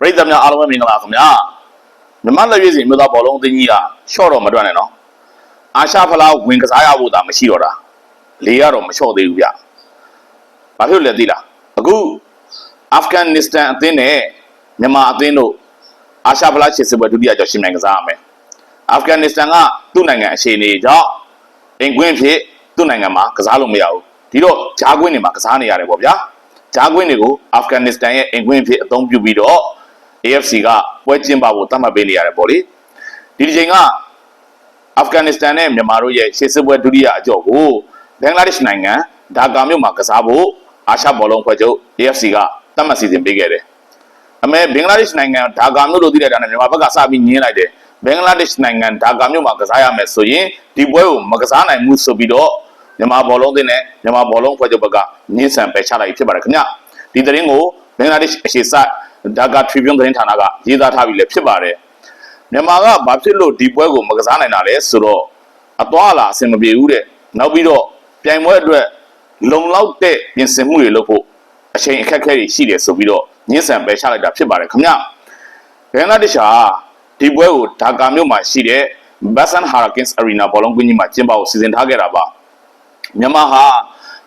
ပရိသတ်များအားလုံးပဲမင်္ဂလာခင်ဗျာမြမလက်ရွေးစီမြို့သားဘောလုံးအသင်းကြီးကရှော့တော့မတွက်နဲ့နော်အာရှဖလားဝင်ကစားရဖို့တာမရှိတော့တာလေကတော့မလျှော့သေးဘူးဗျဘာဖြစ်လို့လဲသိလားအခုအာဖဂန်နစ္စတန်အသင်းနဲ့မြန်မာအသင်းတို့အာရှဖလားခြေစစ်ပွဲဒုတိယကြောင့်ရှင်နိုင်ကစားရမယ်အာဖဂန်နစ္စတန်ကသူ့နိုင်ငံအခြေအနေကြောင့်အင်ကွင်းဖြစ်သူ့နိုင်ငံမှာကစားလို့မရဘူးဒီတော့ဂျားကွင်းတွေမှာကစားနေရတယ်ပေါ့ဗျာဂျားကွင်းတွေကိုအာဖဂန်နစ္စတန်ရဲ့အင်ကွင်းဖြစ်အသုံးပြုပြီးတော့ AFC ကပွဲကျင်းပဖို့သတ်မှတ်ပေးနေရတယ်ပေါ့လေဒီဒီချိန်ကအာဖဂန်နစ္စတန်နဲ့မြန်မာတို့ရဲ့ရှေ့စစ်ပွဲဒုတိယအကြော့ကိုဘင်္ဂလားဒေ့ရှ်နိုင်ငံဒါကာမြို့မှာကစားဖို့အာရှဘောလုံးဖွဲ့ချုပ် AFC ကသတ်မှတ်စီစဉ်ပေးခဲ့တယ်အမေဘင်္ဂလားဒေ့ရှ်နိုင်ငံဒါကာမြို့လို့သိတဲ့တာနဲ့မြန်မာဘက်ကစပြီးညင်းလိုက်တယ်ဘင်္ဂလားဒေ့ရှ်နိုင်ငံဒါကာမြို့မှာကစားရမယ်ဆိုရင်ဒီပွဲကိုမကစားနိုင်ဘူးဆိုပြီးတော့မြန်မာဘောလုံးအသင်းနဲ့မြန်မာဘောလုံးဖွဲ့ချုပ်ဘက်ကညှင်းဆန်ပယ်ချလိုက်ဖြစ်ပါတယ်ခင်ဗျဒီသတင်းကိုဘင်္ဂလားဒေ့ရှ်အခြေစိုက် ဒါကာ Tribune သတင်းဌာနကရေးသားထားပြီးလည်းဖြစ်ပါတယ်မြန်မာကဘာဖြစ်လို့ဒီပွဲကိုမကစားနိုင်တာလဲဆိုတော့အသွားအလာအဆင်မပြေဘူးတဲ့နောက်ပြီးတော့ပြိုင်ပွဲအတွက်လုံလောက်တဲ့ပြင်ဆင်မှုတွေလုပ်ဖို့အချိန်အခက်အခဲတွေရှိတယ်ဆိုပြီးတော့ညှင်းဆန်ပယ်ချလိုက်တာဖြစ်ပါတယ်ခင်ဗျဘင်္ဂလားဒေ့ရှ်ဟာဒီပွဲကိုဒါကာမြို့မှာရှိတဲ့ Basan Hurricanes Arena ဘောလုံးကွင်းကြီးမှာကျင်းပဖို့စီစဉ်ထားခဲ့တာပါမြန်မာဟာ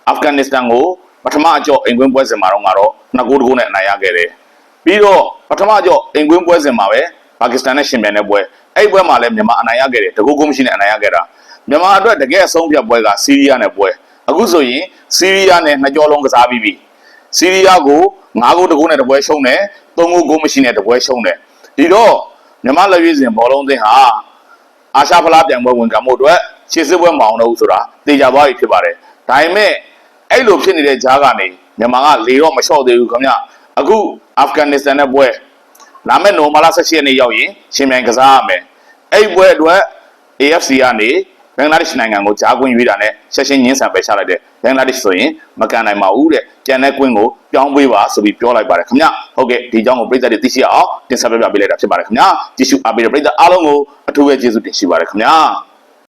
အာဖဂန်နစ္စတန်ကိုပထမအကြော့အိမ်ကွင်းပွဲစဉ်မှာတော့ကတော့နှစ်ဂိုးတစ်ဂိုးနဲ့အနိုင်ရခဲ့တယ် ပြီးတော့ပထမအကြော့အိမ်ကွင်းပွဲစဉ်မှာပဲပါကစ္စတန်နဲ့ရှင်ပြန်တဲ့ပွဲအဲ့ပွဲမှာလည်းမြန်မာအနိုင်ရခဲ့တယ်တကူကုန်းမရှိနဲ့အနိုင်ရခဲ့တာမြန်မာအတွက်တကယ်အဆုံးဖြတ်ပွဲကစီးရီးယားနဲ့ပွဲအခုဆိုရင်စီးရီးယားနဲ့နှစ်ကြောလုံးကစားပြီးပြီစီးရီးယားကို9ဂိုးတကူနဲ့တပွဲရှုံးတယ်3ဂိုးဂိုးမရှိနဲ့တပွဲရှုံးတယ်ဒီတော့မြန်မာလက်ရွေးစင်ဘောလုံးသင်းဟာအာရှဖလားပြိုင်ပွဲဝင်ကမှုအတွက်ခြေစစ်ပွဲမအောင်တော့ဘူးဆိုတာသိကြသွားပြီဖြစ်ပါတယ်ဒါပေမဲ့အဲ့လိုဖြစ်နေတဲ့ကြားကနေမြန်မာကလေတော့မလျှော့သေးဘူးခင်ဗျ အခုအာဖဂန်နစ္စတန်နဲ့ပွဲလာမယ့်နိုမာလာ16ရက်နေ့ရောက်ရင်ရှင်မြိုင်ကစားရမယ်အဲ့ပွဲအတွက် AFC ကနေဘင်္ဂလားဒေ့ရှ်နိုင်ငံကိုဂျားကွင်းရွေးတာနဲ့ဆက်ရှင်းညင်းဆန်ပယ်ချလိုက်တယ်ဘင်္ဂလားဒေ့ရှ်ဆိုရင်မကန်နိုင်ပါဘူးတဲ့ကြံတဲ့ကွင်းကိုပြောင်းပေးပါဆိုပြီးပြောလိုက်ပါတယ်ခင်ဗျဟုတ်ကဲ့ဒီအကြောင်းကိုပြည်သက်တွေသိရှိအောင်တင်ဆက်ပြပြပေးလိုက်တာဖြစ်ပါတယ်ခင်ဗျကြည့်ရှုအားပေးတဲ့ပြည်သက်အားလုံးကိုအထူးပဲကျေးဇူးတင်ရှိပါတယ်ခင်ဗျ